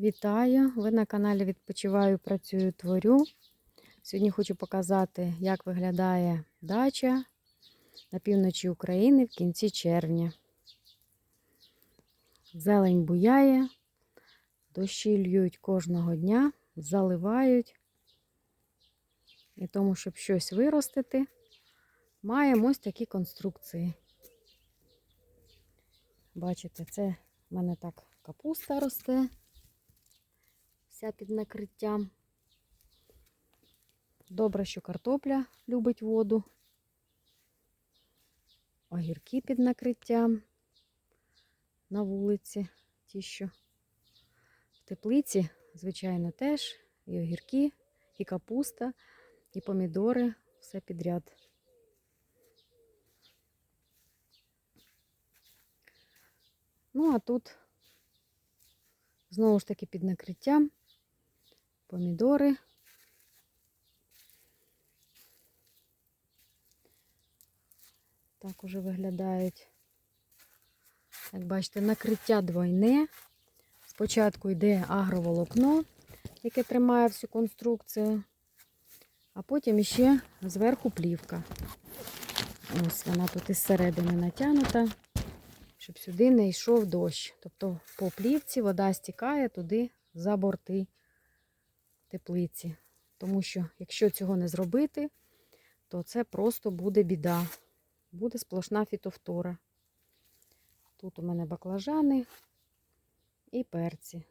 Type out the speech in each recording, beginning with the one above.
Вітаю! Ви на каналі Відпочиваю, працюю, творю. Сьогодні хочу показати, як виглядає дача на півночі України в кінці червня. Зелень буяє, дощі льють кожного дня, заливають. І тому, щоб щось виростити, маємо ось такі конструкції. Бачите, це в мене так капуста росте вся під накриттям. Добре, що картопля любить воду. Огірки під накриттям на вулиці. Ті, що в теплиці, звичайно, теж і огірки, і капуста, і помідори, все підряд. Ну, а тут знову ж таки під накриттям помідори. Так уже виглядають. Як бачите, накриття двойне. Спочатку йде агроволокно, яке тримає всю конструкцію, а потім іще зверху плівка. Ось вона тут із середини натягнута, щоб сюди не йшов дощ. Тобто по плівці вода стікає туди за борти теплиці. Тому що, якщо цього не зробити, то це просто буде біда. Буде сплошна фітофтора. Тут у мене баклажани і перці.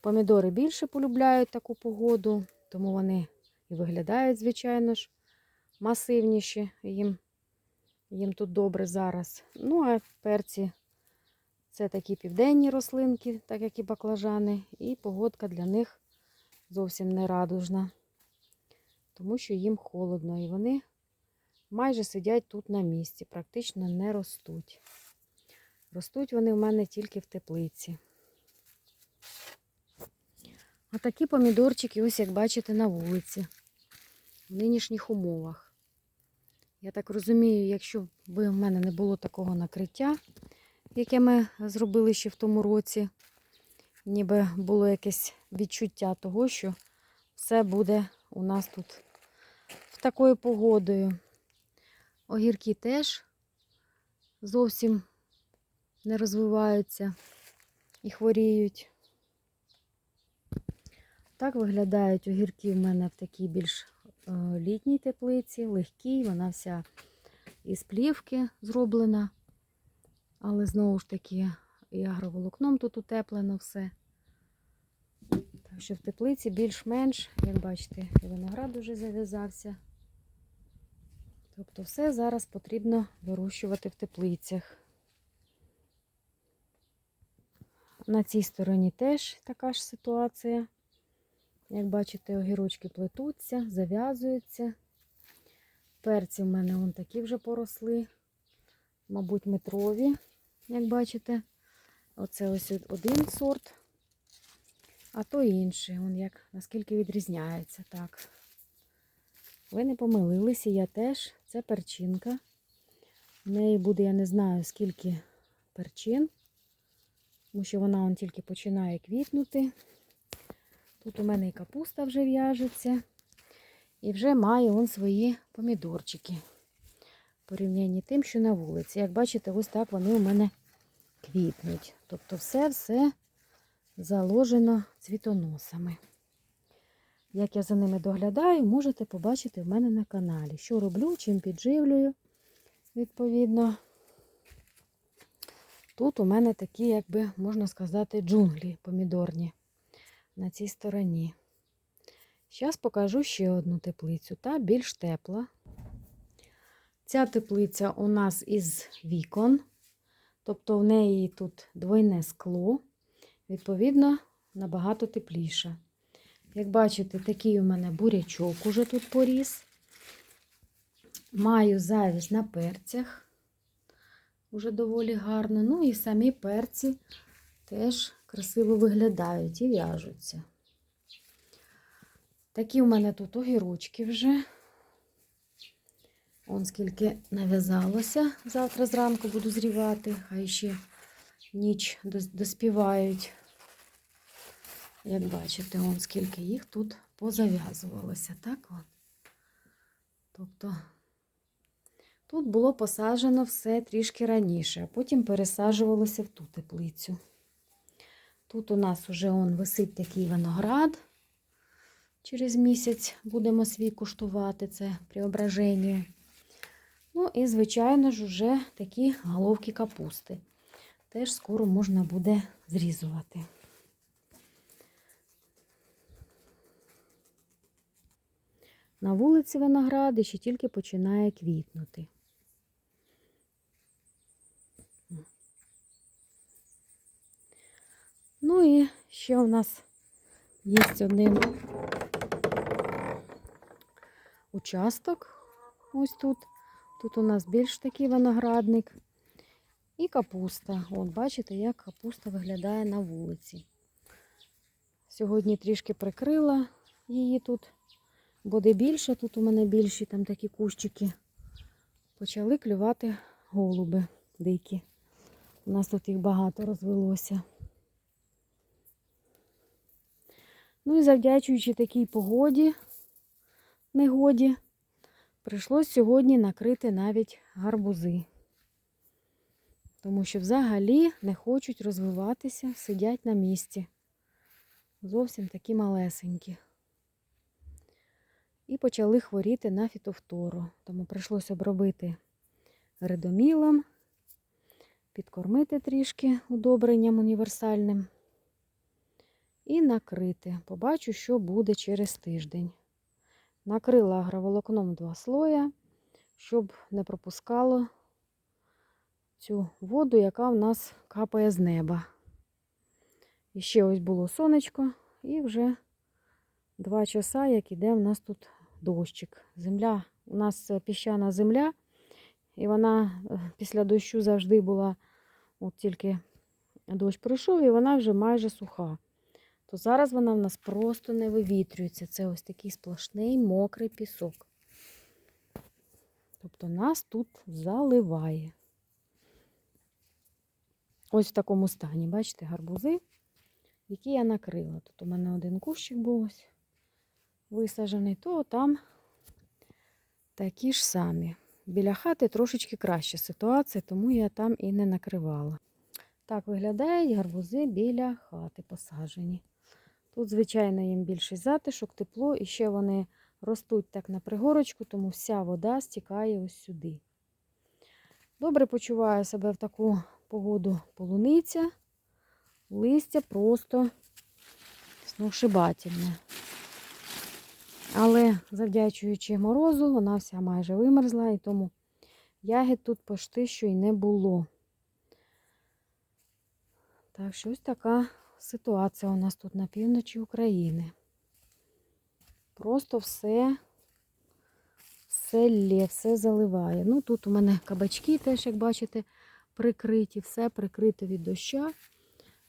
Помідори більше полюбляють таку погоду, тому вони і виглядають, звичайно ж, масивніші. Їм, їм тут добре зараз. Ну, а перці це такі південні рослинки, так як і баклажани, і погодка для них зовсім не радужна, тому що їм холодно, і вони майже сидять тут на місці, практично не ростуть. Ростуть вони в мене тільки в теплиці. А такі помідорчики, ось як бачите, на вулиці, в нинішніх умовах. Я так розумію, якщо б в мене не було такого накриття, яке ми зробили ще в тому році, ніби було якесь відчуття того, що все буде у нас тут в такою погодою. Огірки теж зовсім не розвиваються і хворіють. Так виглядають огірки в мене в такій більш е, літній теплиці, легкій, вона вся із плівки зроблена. Але знову ж таки і агроволокном тут утеплено все. Так що в теплиці більш-менш, як бачите, виноград уже зав'язався. Тобто все зараз потрібно вирощувати в теплицях. На цій стороні теж така ж ситуація. Як бачите, огірочки плетуться, зав'язуються. Перці в мене вон такі вже поросли, мабуть, метрові, як бачите. Оце ось один сорт, а то інший. Вон як наскільки відрізняється. Так. Ви не помилилися, я теж. Це перчинка. В неї буде, я не знаю, скільки перчин, тому що вона он тільки починає квітнути. Тут у мене і капуста вже в'яжеться. І вже має он свої помідорчики. Порівнянні тим, що на вулиці. Як бачите, ось так вони у мене квітнуть. Тобто все-все заложено цвітоносами. Як я за ними доглядаю, можете побачити в мене на каналі. Що роблю, чим підживлюю, відповідно. Тут у мене такі, як би, можна сказати, джунглі помідорні на цій стороні. Зараз покажу ще одну теплицю, та більш тепла. Ця теплиця у нас із вікон, тобто в неї тут двойне скло, відповідно, набагато тепліше. Як бачите, такий у мене бурячок уже тут поріс. Маю завість на перцях, уже доволі гарно. Ну і самі перці теж красиво виглядають і в'яжуться. Такі у мене тут огірочки вже. Он скільки нав'язалося. Завтра зранку буду зрівати, хай ще ніч доспівають. Як бачите, он скільки їх тут позав'язувалося, так? От. Тобто тут було посаджено все трішки раніше, а потім пересаджувалося в ту теплицю. Тут у нас уже он висить такий виноград. Через місяць будемо свій куштувати це преображення. Ну і, звичайно ж, уже такі головки капусти. Теж скоро можна буде зрізувати. На вулиці виноград ще тільки починає квітнути. Ну і ще у нас є один участок. Ось тут. Тут у нас більш такий виноградник. І капуста. От, бачите, як капуста виглядає на вулиці. Сьогодні трішки прикрила її тут. Буде більше, тут у мене більші там такі кущики. Почали клювати голуби дикі. У нас тут їх багато розвелося. Ну і завдячуючи такій погоді, негоді, прийшлось сьогодні накрити навіть гарбузи. Тому що взагалі не хочуть розвиватися, сидять на місці. Зовсім такі малесенькі. І почали хворіти на фітофтору. Тому прийшлося обробити редомілом, підкормити трішки удобренням універсальним і накрити. Побачу, що буде через тиждень. Накрила агроволокном два слоя, щоб не пропускало цю воду, яка в нас капає з неба. І ще ось було сонечко, і вже два часа, як іде в нас тут дощик. Земля, у нас піщана земля, і вона е, після дощу завжди була, от тільки дощ пройшов, і вона вже майже суха. То зараз вона в нас просто не вивітрюється. Це ось такий сплошний мокрий пісок. Тобто нас тут заливає. Ось в такому стані, бачите, гарбузи, які я накрила. Тут у мене один кущик був ось висаджений, то там такі ж самі. Біля хати трошечки краща ситуація, тому я там і не накривала. Так виглядають гарбузи біля хати посаджені. Тут, звичайно, їм більший затишок, тепло, і ще вони ростуть так на пригорочку, тому вся вода стікає ось сюди. Добре почуваю себе в таку погоду полуниця, листя просто сногсшибательне. Але завдячуючи морозу, вона вся майже вимерзла, і тому ягід тут почти що й не було. Так, що ось така ситуація у нас тут на півночі України. Просто все, все лє, все заливає. Ну, тут у мене кабачки теж, як бачите, прикриті, все прикрито від доща.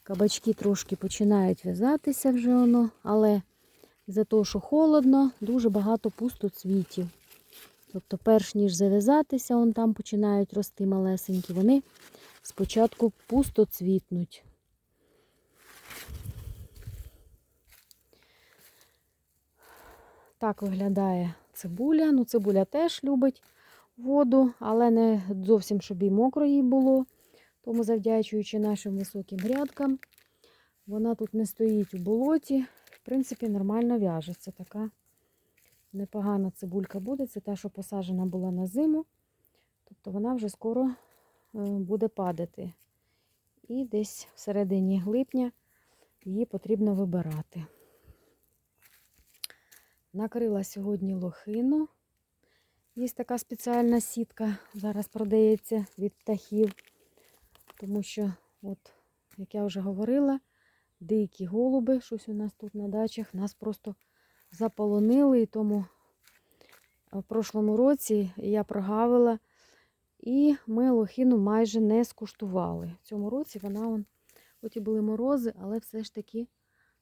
Кабачки трошки починають в'язатися вже воно, але за того, що холодно, дуже багато пустоцвітів. Тобто, перш ніж зав'язатися, вон там починають рости малесенькі, вони спочатку пустоцвітнуть. Так виглядає цибуля. Ну, цибуля теж любить воду, але не зовсім, щоб і мокро їй було. Тому, завдячуючи нашим високим грядкам, вона тут не стоїть у болоті. В принципі, нормально в'яжеться. Така непогана цибулька буде. Це та, що посаджена була на зиму. Тобто вона вже скоро е, буде падати. І десь в середині липня її потрібно вибирати. Накрила сьогодні лохину. Є така спеціальна сітка, зараз продається від птахів, тому що, от, як я вже говорила, дикі голуби, щось у нас тут на дачах, нас просто заполонили, і тому в прошлому році я прогавила, і ми лохину майже не скуштували. В цьому році вона, он, хоч і були морози, але все ж таки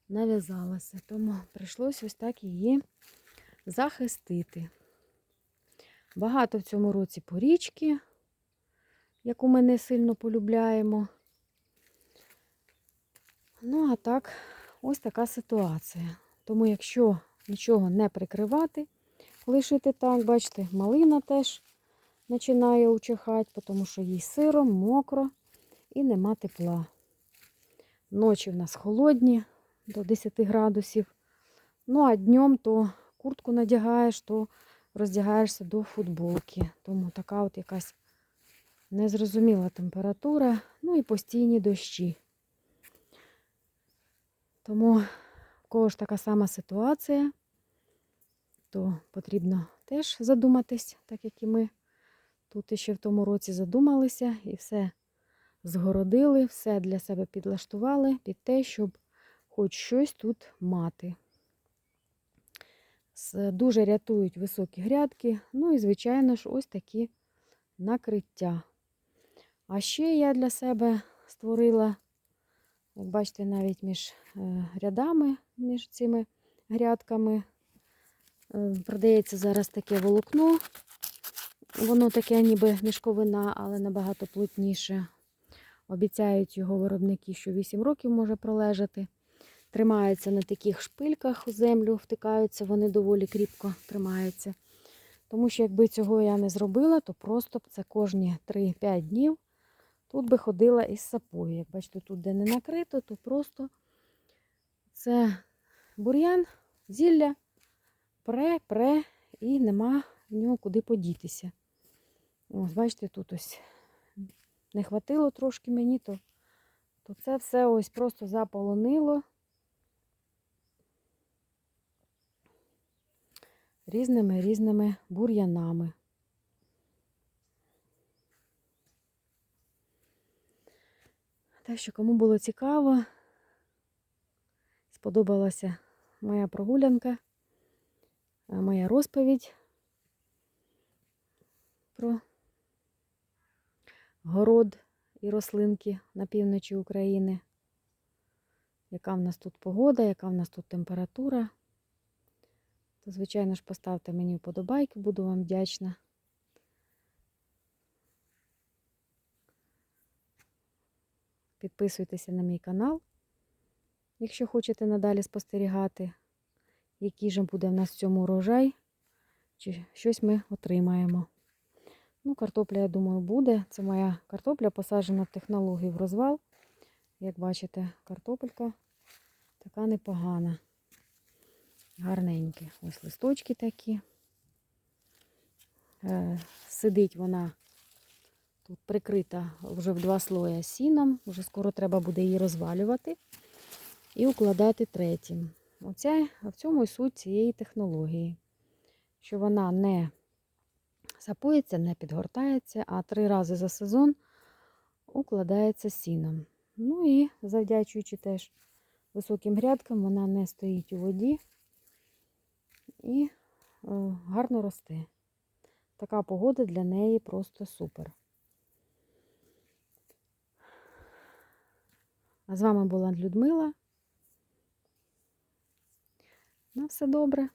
нав'язалася. Тому прийшлося ось так її захистити. Багато в цьому році порічки, яку ми не сильно полюбляємо. Ну, а так, Ось така ситуація. Тому, якщо нічого не прикривати, лишити так, бачите, малина теж починає учихати, тому що їй сиро, мокро і нема тепла. Ночі в нас холодні до 10 градусів. Ну, а днем то куртку надягаєш, то роздягаєшся до футболки. Тому така от якась незрозуміла температура, ну і постійні дощі. Тому в кого ж така сама ситуація, то потрібно теж задуматись, так як і ми тут ще в тому році задумалися і все згородили, все для себе підлаштували під те, щоб хоч щось тут мати. Дуже рятують високі грядки, ну і, звичайно ж, ось такі накриття. А ще я для себе створила, як бачите, навіть між е, рядами, між цими грядками. Е, Продається зараз таке волокно. Воно таке ніби мішковина, але набагато плотніше. Обіцяють його виробники, що 8 років може пролежати. Тримаються на таких шпильках у землю, втикаються, вони доволі кріпко тримаються. Тому що якби цього я не зробила, то просто б це кожні 3-5 днів тут би ходила із сапою. Як бачите, тут де не накрито, то просто це бур'ян, зілля, пре, пре, і нема в нього куди подітися. Ось, бачите, тут ось не хватило трошки мені, то, то це все ось просто заполонило. Різними різними бур'янами. Так що, кому було цікаво, сподобалася моя прогулянка, е, моя розповідь про город і рослинки на півночі України. Яка в нас тут погода, яка в нас тут температура то, звичайно ж, поставте мені вподобайки, буду вам вдячна. Підписуйтеся на мій канал, якщо хочете надалі спостерігати, який же буде в нас в цьому урожай, чи щось ми отримаємо. Ну, картопля, я думаю, буде. Це моя картопля посаджена в технології в розвал. Як бачите, картопелька така непогана. Гарненькі. Ось листочки такі. Е, Сидить вона тут прикрита вже в два слоя сіном. Вже скоро треба буде її розвалювати і укладати третім. Оця, в цьому і суть цієї технології, що вона не сапується, не підгортається, а три рази за сезон укладається сіном. Ну і завдячуючи теж високим грядкам, вона не стоїть у воді і е, гарно росте. Така погода для неї просто супер. А з вами була Людмила. На все добре.